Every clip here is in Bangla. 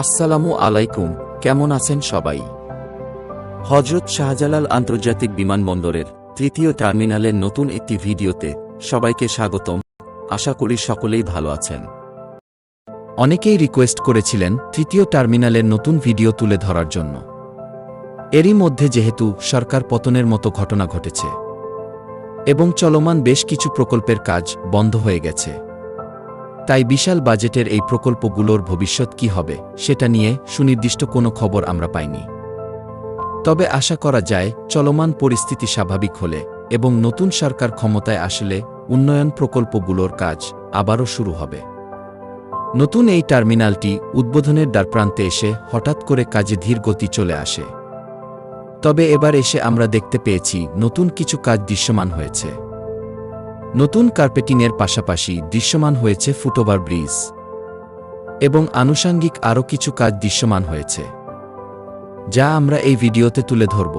আসসালামু আলাইকুম, কেমন আছেন সবাই? হজরত শাহজালাল আন্তর্জাতিক বিমানবন্দরের তৃতীয় টার্মিনালের নতুন একটি ভিডিওতে সবাইকে স্বাগতম। আশা করি সকলেই ভালো আছেন। অনেকেই রিকোয়েস্ট করেছিলেন তৃতীয় টার্মিনালের নতুন ভিডিও তুলে ধরার জন্য। এরই মধ্যে যেহেতু সরকার পতনের মতো ঘটনা ঘটেছে এবং চলমান বেশ কিছু প্রকল্পের কাজ বন্ধ হয়ে গেছে। তাই বিশাল বাজেটের এই প্রকল্পগুলোর ভবিষ্যৎ কি হবে, সেটা নিয়ে সুনির্দিষ্ট কোনো খবর আমরা পাইনি। তবে আশা করা যায়, চলমান পরিস্থিতি স্বাভাবিক হলে এবং নতুন সরকার ক্ষমতায় আসলে উন্নয়ন প্রকল্পগুলোর কাজ আবারও শুরু হবে। নতুন এই টার্মিনালটি উদ্বোধনের দ্বারপ্রান্তে এসে হঠাৎ করে কাজে ধীর গতি চলে আসে। তবে এবার এসে আমরা দেখতে পেয়েছি নতুন কিছু কাজ দৃশ্যমান হয়েছে। নতুন কার্পেটিংয়ের পাশাপাশি দৃশ্যমান হয়েছে ফুটওভার ব্রিজ এবং আনুষাঙ্গিক আরও কিছু কাজ দৃশ্যমান হয়েছে, যা আমরা এই ভিডিওতে তুলে ধরব।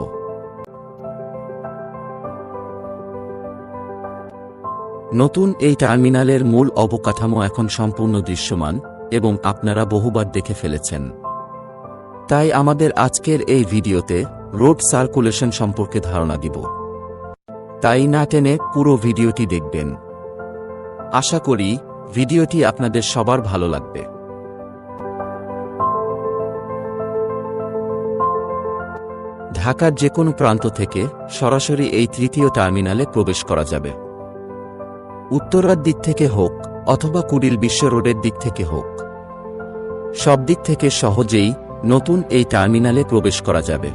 নতুন এই টার্মিনালের মূল অবকাঠামো এখন সম্পূর্ণ দৃশ্যমান এবং আপনারা বহুবার দেখে ফেলেছেন। তাই আমাদের আজকের এই ভিডিওতে রোড সার্কুলেশন সম্পর্কে ধারণা দিব। তাই না টেনে পুরো ভিডিওটি দেখবেন। আশা করি ভিডিওটি আপনাদের সবার ভালো লাগবে। ঢাকার যে কোনো প্রান্ত থেকে সরাসরি এই তৃতীয় টার্মিনালে প্রবেশ করা যাবে। উত্তরার দিক থেকে হোক অথবা কুড়িল বিশ্ব রোডের দিক থেকে হোক। সব দিক থেকে সহজেই নতুন এই টার্মিনালে প্রবেশ করা যাবে।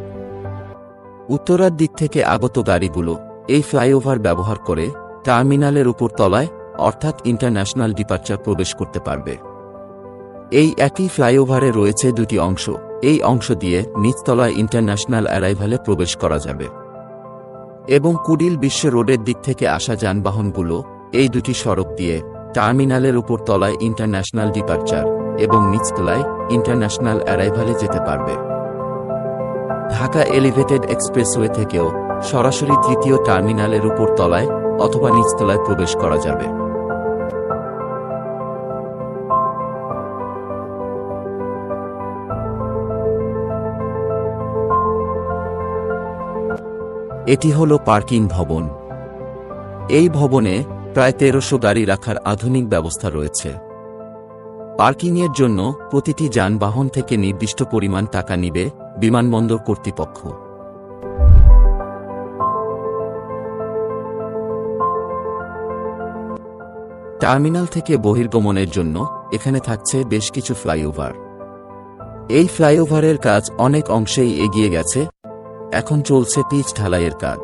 উত্তরার দিক থেকে আগত গাড়িগুলো এই ফ্লাইওভার ব্যবহার করে টার্মিনালের উপর তলায়, অর্থাৎ ইন্টারন্যাশনাল ডিপার্চার প্রবেশ করতে পারবে। এই একই ফ্লাইওভারে রয়েছে দুটি অংশ। এই অংশ দিয়ে নিচতলায় ইন্টারন্যাশনাল অ্যারাইভালে প্রবেশ করা যাবে। এবং কুডিল বিশ্ব রোডের দিক থেকে আসা যানবাহনগুলো এই দুটি সড়ক দিয়ে টার্মিনালের উপর তলায় ইন্টারন্যাশনাল ডিপার্চার এবং নিচতলায় ইন্টারন্যাশনাল অ্যারাইভালে যেতে পারবে। ঢাকা এলিভেটেড এক্সপ্রেসওয়ে থেকেও সরাসরি তৃতীয় টার্মিনালের উপর তলায় অথবা নিচতলায় প্রবেশ করা যাবে। এটি হল পার্কিং ভবন। এই ভবনে প্রায় তেরোশো গাড়ি রাখার আধুনিক ব্যবস্থা রয়েছে। পার্কিংয়ের জন্য প্রতিটি যানবাহন থেকে নির্দিষ্ট পরিমাণ টাকা নিবে বিমানবন্দর কর্তৃপক্ষ। টার্মিনাল থেকে বহির্গমনের জন্য এখানে থাকছে বেশ কিছু ফ্লাইওভার। এই ফ্লাইওভারের কাজ অনেক অংশেই এগিয়ে গেছে। এখন চলছে পিচ ঢালাইয়ের কাজ।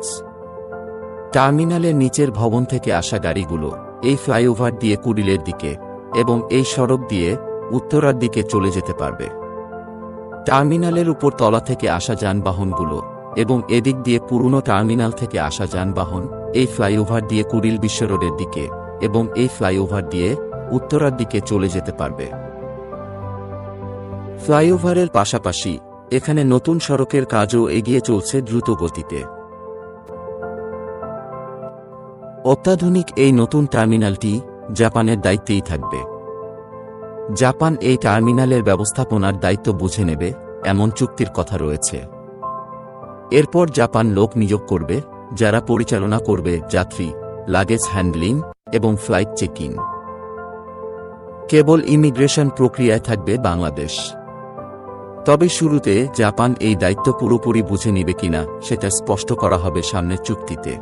টার্মিনালের নিচের ভবন থেকে আসা গাড়িগুলো এই ফ্লাইওভার দিয়ে কুড়িলের দিকে এবং এই সড়ক দিয়ে উত্তরার দিকে চলে যেতে পারবে। টার্মিনালের উপর তলা থেকে আসা যানবাহনগুলো এবং এদিক দিয়ে পুরনো টার্মিনাল থেকে আসা যানবাহন এই ফ্লাইওভার দিয়ে কুড়িল বিশ্ব রোডের দিকে এবং এই ফ্লাইওভার দিয়ে উত্তরার দিকে চলে যেতে পারবে। ফ্লাইওভারের পাশাপাশি এখানে নতুন সড়কের কাজও এগিয়ে চলছে দ্রুত গতিতে অত্যাধুনিক এই নতুন টার্মিনালটি জাপানের দায়িত্বেই থাকবে। জাপান এই টার্মিনালের ব্যবস্থাপনার দায়িত্ব বুঝে নেবে, এমন চুক্তির কথা রয়েছে। এরপর জাপান লোক নিয়োগ করবে, যারা পরিচালনা করবে যাত্রী লাগেজ হ্যান্ডলিং এবং ফ্লাইট চেকিং কেবল ইমিগ্রেশন প্রক্রিয়ায় থাকবে বাংলাদেশ। তবে শুরুতে জাপান এই দায়িত্ব পুরোপুরি বুঝে নিবে কিনা সেটা স্পষ্ট করা হবে সামনের চুক্তিতে।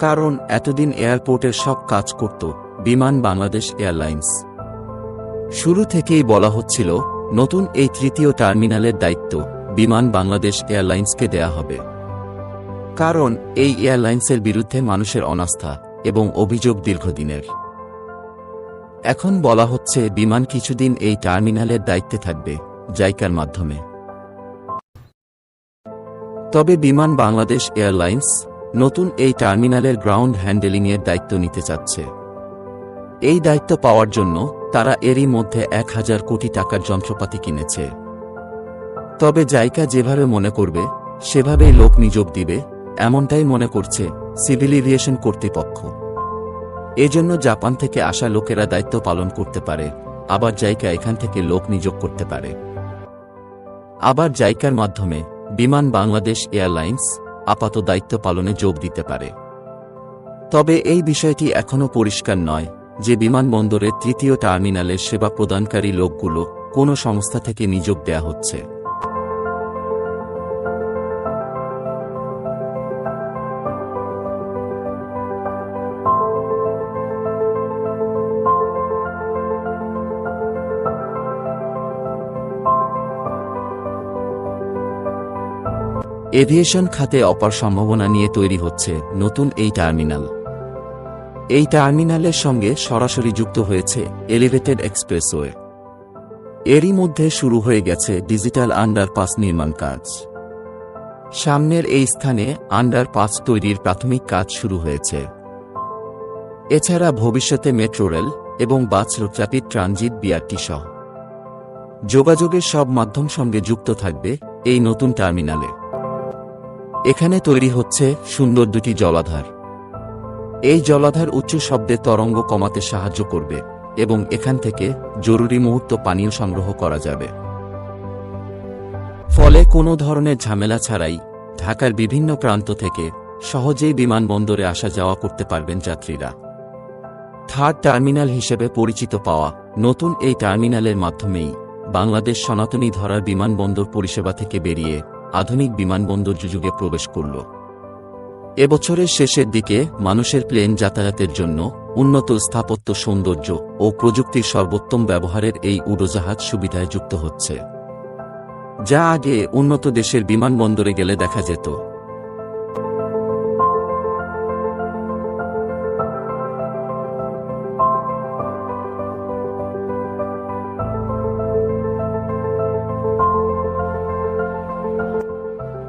কারণ এতদিন এয়ারপোর্টের সব কাজ করত বিমান বাংলাদেশ এয়ারলাইন্স। শুরু থেকেই বলা হচ্ছিল, নতুন এই তৃতীয় টার্মিনালের দায়িত্ব বিমান বাংলাদেশ এয়ারলাইন্সকে দেয়া হবে। কারণ, এই এয়ারলাইন্সের বিরুদ্ধে মানুষের অনাস্থা এবং অভিযোগ দীর্ঘদিনের। এখন বলা হচ্ছে, বিমান কিছুদিন এই টার্মিনালের দায়িত্বে থাকবে, জাইকার মাধ্যমে। তবে বিমান বাংলাদেশ এয়ারলাইন্স নতুন এই টার্মিনালের গ্রাউন্ড হ্যান্ডেলিংয়ের দায়িত্ব নিতে চাচ্ছে। এই দায়িত্ব পাওয়ার জন্য তারা এরই মধ্যে এক হাজার কোটি টাকার যন্ত্রপাতি কিনেছে। তবে জাইকা যেভাবে মনে করবে, সেভাবেই লোক নিযোগ দিবে এমনটাই মনে করছে সিভিল এভিয়েশন কর্তৃপক্ষ। এজন্য জাপান থেকে আসা লোকেরা দায়িত্ব পালন করতে পারে, আবার জায়গা এখান থেকে লোক নিয়োগ করতে পারে। আবার জায়কার মাধ্যমে বিমান বাংলাদেশ এয়ারলাইন্স আপাত দায়িত্ব পালনে যোগ দিতে পারে। তবে এই বিষয়টি এখনও পরিষ্কার নয় যে বিমানবন্দরের তৃতীয় টার্মিনালের সেবা প্রদানকারী লোকগুলো কোনো সংস্থা থেকে নিযোগ দেয়া হচ্ছে। এভিয়েশন খাতে অপার সম্ভাবনা নিয়ে তৈরি হচ্ছে নতুন এই টার্মিনাল। এই টার্মিনালের সঙ্গে সরাসরি যুক্ত হয়েছে এলিভেটেড এক্সপ্রেসওয়ে। এরই মধ্যে শুরু হয়ে গেছে ডিজিটাল আন্ডারপাস নির্মাণ কাজ। সামনের এই স্থানে আন্ডারপাস তৈরির প্রাথমিক কাজ শুরু হয়েছে। এছাড়া ভবিষ্যতে মেট্রো রেল এবং বাস র্যাপিড ট্রানজিট বিআরটি সহ। যোগাযোগের সব মাধ্যম সঙ্গে যুক্ত থাকবে এই নতুন টার্মিনালে। এখানে তৈরি হচ্ছে সুন্দর দুটি জলাধার। এই জলাধার উচ্চ শব্দে তরঙ্গ কমাতে সাহায্য করবে এবং এখান থেকে জরুরি মুহূর্ত পানীয় সংগ্রহ করা যাবে। ফলে কোনো ধরনের ঝামেলা ছাড়াই ঢাকার বিভিন্ন প্রান্ত থেকে সহজেই বিমানবন্দরে আসা যাওয়া করতে পারবেন যাত্রীরা। থার্ড টার্মিনাল হিসেবে পরিচিত পাওয়া নতুন এই টার্মিনালের মাধ্যমেই বাংলাদেশ সনাতনী ধরার বিমানবন্দর পরিষেবা থেকে বেরিয়ে আধুনিক বিমানবন্দর যুগে প্রবেশ করল। এবছরের শেষের দিকে মানুষের প্লেন যাতায়াতের জন্য উন্নত স্থাপত্য সৌন্দর্য ও প্রযুক্তির সর্বোত্তম ব্যবহারের এই উড়োজাহাজ সুবিধায় যুক্ত হচ্ছে। যা আগে উন্নত দেশের বিমানবন্দরে গেলে দেখা যেত।